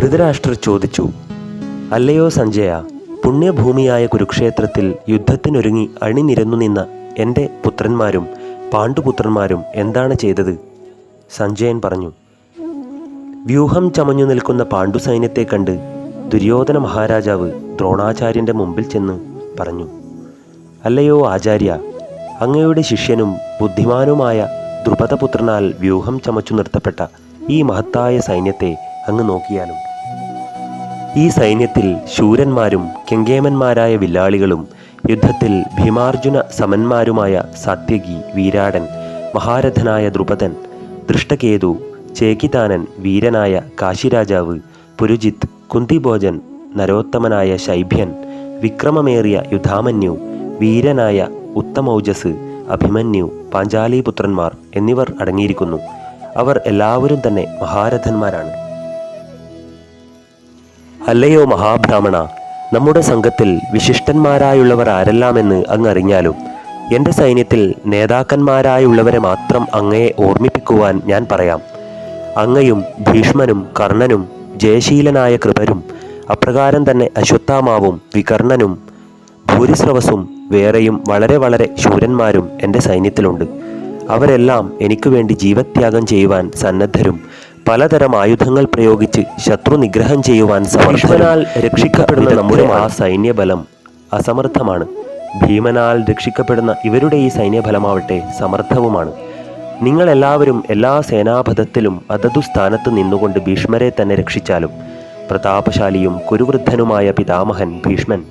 ധൃതരാഷ്ട്രർ ചോദിച്ചു അല്ലയോ സഞ്ജയ പുണ്യഭൂമിയായ കുരുക്ഷേത്രത്തിൽ യുദ്ധത്തിനൊരുങ്ങി അണിനിരന്നു നിന്ന എന്റെ പുത്രന്മാരും പാണ്ഡുപുത്രന്മാരും എന്താണ് ചെയ്തത്? സഞ്ജയൻ പറഞ്ഞു വ്യൂഹം ചമഞ്ഞു നിൽക്കുന്ന പാണ്ഡു സൈന്യത്തെ കണ്ട് ദുര്യോധന മഹാരാജാവ് ദ്രോണാചാര്യന്റെ മുമ്പിൽ ചെന്ന് പറഞ്ഞു അല്ലയോ ആചാര്യ അങ്ങയുടെ ശിഷ്യനും ബുദ്ധിമാനുമായ ദ്രുപദപുത്രനാൽ വ്യൂഹം ചമച്ചു നിർത്തപ്പെട്ട ഈ മഹത്തായ സൈന്യത്തെ അങ്ങ് നോക്കിയാലും ഈ സൈന്യത്തിൽ ശൂരന്മാരും കെങ്കേമന്മാരായ വില്ലാളികളും യുദ്ധത്തിൽ ഭീമാർജുന സമന്മാരുമായ സാത്യകി വീരാടൻ മഹാരഥനായ ദ്രുപദൻ ദൃഷ്ടകേതു ചേക്കിതാനൻ വീരനായ കാശിരാജാവ് പുരുജിത്ത് കുന്തിഭോജൻ നരോത്തമനായ ശൈഭ്യൻ വിക്രമമേറിയ യുധാമന്യു വീരനായ ഉത്തമൗജസ് അഭിമന്യു പാഞ്ചാലിപുത്രന്മാർ എന്നിവർ അടങ്ങിയിരിക്കുന്നു. അവർ എല്ലാവരും തന്നെ മഹാരഥന്മാരാണ്. അല്ലയോ മഹാബ്രാഹ്മണ നമ്മുടെ സംഘത്തിൽ വിശിഷ്ടന്മാരായുള്ളവർ ആരെല്ലാമെന്ന് അങ്ങ് അറിഞ്ഞാലും എന്റെ സൈന്യത്തിൽ നേതാക്കന്മാരായുള്ളവരെ മാത്രം അങ്ങയെ ഓർമ്മിപ്പിക്കുവാൻ ഞാൻ പറയാം. അങ്ങയും ഭീഷ്മനും കർണനും ജയശീലനായ കൃപരും അപ്രകാരം തന്നെ അശ്വത്ഥാമാവും വികർണനും ഭൂരിസ്രവസും വേറെയും വളരെ വളരെ ശൂരന്മാരും എന്റെ സൈന്യത്തിലുണ്ട്. അവരെല്ലാം എനിക്ക് വേണ്ടി ജീവത്യാഗം ചെയ്യുവാൻ സന്നദ്ധരും പലതരം ആയുധങ്ങൾ പ്രയോഗിച്ച് ശത്രു നിഗ്രഹം ചെയ്യുവാൻ സമർത്ഥനാൽ രക്ഷിക്കപ്പെടുന്ന നമ്മുടെ ആ സൈന്യബലം അസമർത്ഥമാണ്. ഭീമനാൽ രക്ഷിക്കപ്പെടുന്ന ഇവരുടെ ഈ സൈന്യബലമാവട്ടെ സമർത്ഥവുമാണ്. നിങ്ങളെല്ലാവരും എല്ലാ സേനാപഥത്തിലും അതതു സ്ഥാനത്ത് നിന്നുകൊണ്ട് ഭീഷ്മരെ തന്നെ രക്ഷിച്ചാലും പ്രതാപശാലിയും കുരുവൃദ്ധനുമായ പിതാമഹൻ ഭീഷ്മൻ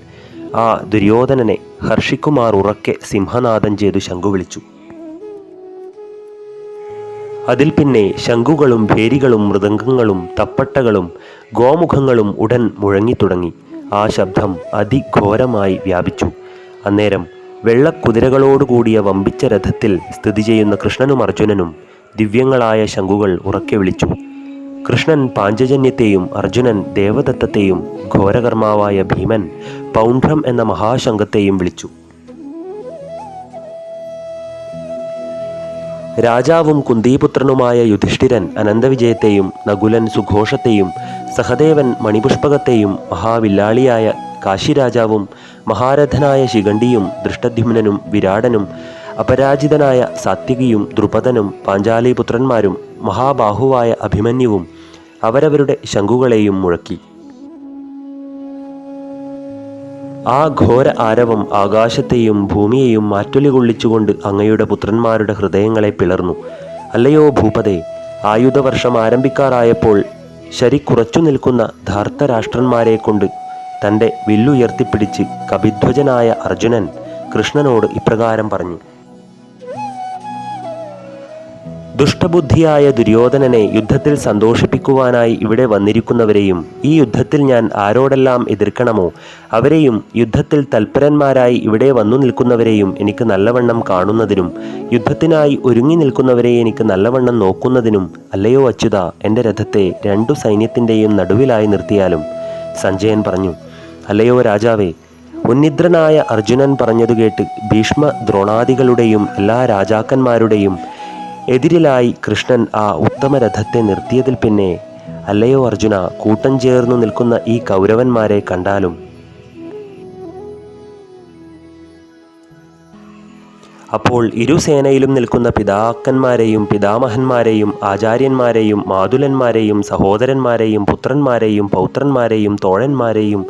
ആ ദുര്യോധനനെ ഹർഷിക്കുമാർ ഉറക്കെ സിംഹനാദം ചെയ്തു ശംഖു വിളിച്ചു അതിൽ പിന്നെ ശംഖുകളും ഭേരികളും മൃദംഗങ്ങളും തപ്പട്ടകളും ഗോമുഖങ്ങളും ഉടൻ മുഴങ്ങിത്തുടങ്ങി. ആ ശബ്ദം അതിഘോരമായി വ്യാപിച്ചു. അന്നേരം വെള്ളക്കുതിരകളോടുകൂടിയ വമ്പിച്ച രഥത്തിൽ സ്ഥിതി ചെയ്യുന്ന കൃഷ്ണനും അർജുനനും ദിവ്യങ്ങളായ ശംഖുകൾ ഉറക്കെ വിളിച്ചു. കൃഷ്ണൻ പാഞ്ചജന്യത്തെയും അർജുനൻ ദേവദത്തത്തെയും ഘോരകർമാവായ ഭീമൻ പൗണ്ഡ്രം എന്ന മഹാശംഖത്തെയും വിളിച്ചു. രാജാവും കുന്തിപുത്രനുമായ യുധിഷ്ഠിരൻ അനന്തവിജയത്തെയും നകുലൻ സുഘോഷത്തെയും സഹദേവൻ മണിപുഷ്പകത്തെയും മഹാവില്ലാളിയായ കാശിരാജാവും മഹാരഥനായ ശിഖണ്ഡിയും ദൃഷ്ടദ്യുമ്നനും വിരാടനും അപരാജിതനായ സാത്വികിയും ദ്രുപദനും പാഞ്ചാലിപുത്രന്മാരും മഹാബാഹുവായ അഭിമന്യുവും അവരവരുടെ ശംഖുകളെയും മുഴക്കി. ആ ഘോര ആരവം ആകാശത്തെയും ഭൂമിയെയും മാറ്റൊലി കൊള്ളിച്ചുകൊണ്ട് അങ്ങയുടെ പുത്രന്മാരുടെ ഹൃദയങ്ങളെ പിളർന്നു. അല്ലയോ ഭൂപതേ ആയുധവർഷം ആരംഭിക്കാറായപ്പോൾ ശരി കുറച്ചു നിൽക്കുന്ന ധാർത്തരാഷ്ട്രന്മാരെ കൊണ്ട് തന്റെ വില്ലുയർത്തിപ്പിടിച്ച് കപിധ്വജനായ അർജുനൻ കൃഷ്ണനോട് ഇപ്രകാരം പറഞ്ഞു. ദുഷ്ടബുദ്ധിയായ ദുര്യോധനനെ യുദ്ധത്തിൽ സന്തോഷിപ്പിക്കുവാനായി ഇവിടെ വന്നിരിക്കുന്നവരെയും ഈ യുദ്ധത്തിൽ ഞാൻ ആരോടെല്ലാം എതിർക്കണമോ? അവരെയും യുദ്ധത്തിൽ തൽപരന്മാരായി ഇവിടെ വന്നു നിൽക്കുന്നവരെയും എനിക്ക് നല്ലവണ്ണം കാണുന്നതിനും യുദ്ധത്തിനായി ഒരുങ്ങി നിൽക്കുന്നവരെ എനിക്ക് നല്ലവണ്ണം നോക്കുന്നതിനും അല്ലയോ അച്യുത എന്റെ രഥത്തെ രണ്ടു സൈന്യത്തിന്റെയും നടുവിലായി നിർത്തിയാലും? സഞ്ജയൻ പറഞ്ഞു അല്ലയോ രാജാവേ ഉന്നിദ്രനായ അർജുനൻ പറഞ്ഞതു കേട്ട് ഭീഷ്മ ദ്രോണാദികളുടെയും എല്ലാ രാജാക്കന്മാരുടെയും എതിരിലായി കൃഷ്ണൻ ആ ഉത്തമരഥത്തെ നിർത്തിയതിൽ പിന്നെ അല്ലയോ അർജുന കൂട്ടം ചേർന്നു നിൽക്കുന്ന ഈ കൗരവന്മാരെ കണ്ടാലും? അപ്പോൾ ഇരുസേനയിലും നിൽക്കുന്ന പിതാക്കന്മാരെയും പിതാമഹന്മാരെയും ആചാര്യന്മാരെയും മാതുലന്മാരെയും സഹോദരന്മാരെയും പുത്രന്മാരെയും പൗത്രന്മാരെയും തോഴന്മാരെയും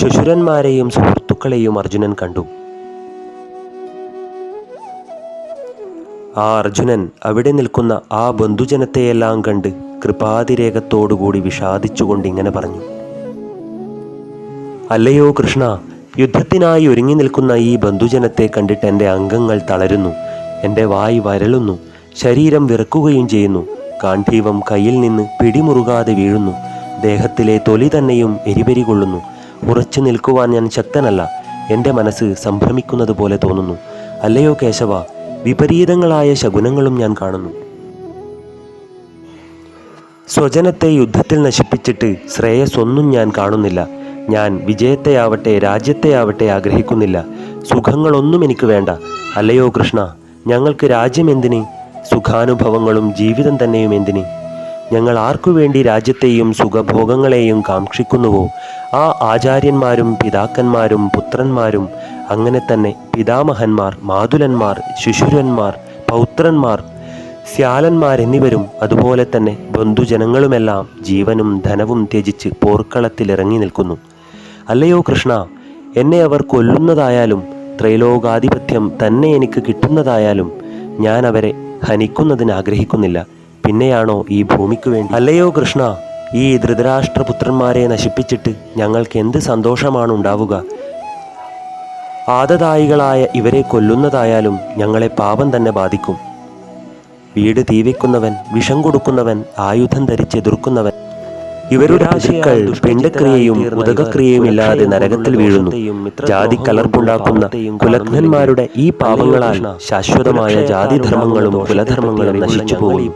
ശുശുരന്മാരെയും സുഹൃത്തുക്കളെയും അർജുനൻ കണ്ടു. ആ അർജുനൻ അവിടെ നിൽക്കുന്ന ആ ബന്ധുജനത്തെയെല്ലാം കണ്ട് കൃപാതിരേകത്തോടുകൂടി വിഷാദിച്ചുകൊണ്ട് ഇങ്ങനെ പറഞ്ഞു. അല്ലയോ കൃഷ്ണ യുദ്ധത്തിനായി ഒരുങ്ങി നിൽക്കുന്ന ഈ ബന്ധുജനത്തെ കണ്ടിട്ട് എന്റെ അംഗങ്ങൾ തളരുന്നു. എന്റെ വായി വരളുന്നു. ശരീരം വിറക്കുകയും ചെയ്യുന്നു. കാണ്ഠീവം കയ്യിൽ നിന്ന് പിടിമുറുകാതെ വീഴുന്നു. ദേഹത്തിലെ തൊലി തന്നെയും എരിപെരി കൊള്ളുന്നു. ഉറച്ചു നിൽക്കുവാൻ ഞാൻ ശക്തനല്ല. എന്റെ മനസ്സ് സംഭ്രമിക്കുന്നത് പോലെ തോന്നുന്നു. അല്ലയോ കേശവ വിപരീതങ്ങളായ ശകുനങ്ങളും ഞാൻ കാണുന്നു. സ്വജനത്തെ യുദ്ധത്തിൽ നശിപ്പിച്ചിട്ട് ശ്രേയസ്സൊന്നും ഞാൻ കാണുന്നില്ല. ഞാൻ വിജയത്തെയാവട്ടെ രാജ്യത്തെയാവട്ടെ ആഗ്രഹിക്കുന്നില്ല. സുഖങ്ങളൊന്നും എനിക്ക് വേണ്ട. അല്ലയോ കൃഷ്ണ ഞങ്ങൾക്ക് രാജ്യം എന്തിന്? സുഖാനുഭവങ്ങളും ജീവിതം തന്നെയും എന്തിന്? ഞങ്ങൾ ആർക്കു വേണ്ടി രാജ്യത്തെയും സുഖഭോഗങ്ങളെയും കാക്ഷിക്കുന്നുവോ? ആ ആചാര്യന്മാരും പിതാക്കന്മാരും പുത്രന്മാരും അങ്ങനെ തന്നെ പിതാമഹന്മാർ മാതുലന്മാർ ശിശുരന്മാർ പൗത്രന്മാർ സ്യാലന്മാരെന്നിവരും അതുപോലെ തന്നെ ബന്ധുജനങ്ങളുമെല്ലാം ജീവനും ധനവും ത്യജിച്ച് പോർക്കളത്തിലിറങ്ങി നിൽക്കുന്നു. അല്ലയോ കൃഷ്ണ എന്നെ അവർ കൊല്ലുന്നതായാലും ത്രൈലോകാധിപത്യം തന്നെ എനിക്ക് കിട്ടുന്നതായാലും ഞാൻ അവരെ ഹനിക്കുന്നതിന് ആഗ്രഹിക്കുന്നില്ല. പിന്നെയാണോ ഈ ഭൂമിക്ക് വേണ്ടി? അല്ലയോ കൃഷ്ണ ഈ ധൃതരാഷ്ട്രപുത്രന്മാരെ നശിപ്പിച്ചിട്ട് ഞങ്ങൾക്ക് എന്ത് സന്തോഷമാണ് ഉണ്ടാവുക? ആദതായികളായ ഇവരെ കൊല്ലുന്നതായാലും ഞങ്ങളെ പാപം തന്നെ ബാധിക്കും. വീട് തീവെക്കുന്നവൻ വിഷം കൊടുക്കുന്നവൻ ആയുധം ധരിച്ചെതിർക്കുന്നവൻ ഇവരുടെ പശുക്കൾ പിണ്ടക്രിയയും ഉദകക്രിയയും ഇല്ലാതെ നരകത്തിൽ വീഴുന്നു. ജാതി കലർപ്പുണ്ടാക്കുന്ന കുലജ്ഞന്മാരുടെ ഈ പാപങ്ങളാൽ ശാശ്വതമായ ജാതിധർമ്മങ്ങളും കുലധർമ്മങ്ങളും നശിച്ചു പോകും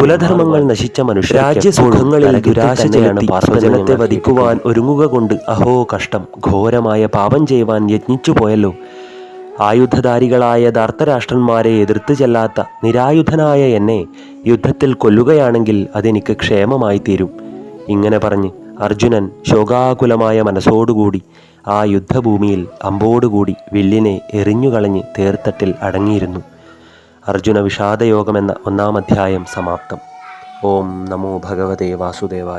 കുലധർമ്മങ്ങൾ നശിച്ച മനുഷ്യ രാജ്യസുഖങ്ങളിൽ ദുരാശയാണ് പാർശ്വജനത്തെ വധിക്കുവാൻ ഒരുങ്ങുക കൊണ്ട് അഹോ കഷ്ടം. ഘോരമായ പാപം ചെയ്യുവാൻ യജ്ഞിച്ചു പോയല്ലോ. ആയുധധാരികളായ ധർത്തരാഷ്ട്രന്മാരെ എതിർത്ത് ചെല്ലാത്ത നിരായുധനായ എന്നെ യുദ്ധത്തിൽ കൊല്ലുകയാണെങ്കിൽ അതെനിക്ക് ക്ഷേമമായി തീരും. ഇങ്ങനെ പറഞ്ഞ് അർജുനൻ ശോകാകുലമായ മനസ്സോടുകൂടി ആ യുദ്ധഭൂമിയിൽ അമ്പോടുകൂടി വില്ലിനെ എറിഞ്ഞുകളഞ്ഞ് തേർത്തട്ടിൽ അടങ്ങിയിരുന്നു. അർജുന വിഷാദയോഗമെന്ന ഒന്നാം അധ്യായം സമാപ്തം. ഓം നമോ ഭഗവതേ വാസുദേവായ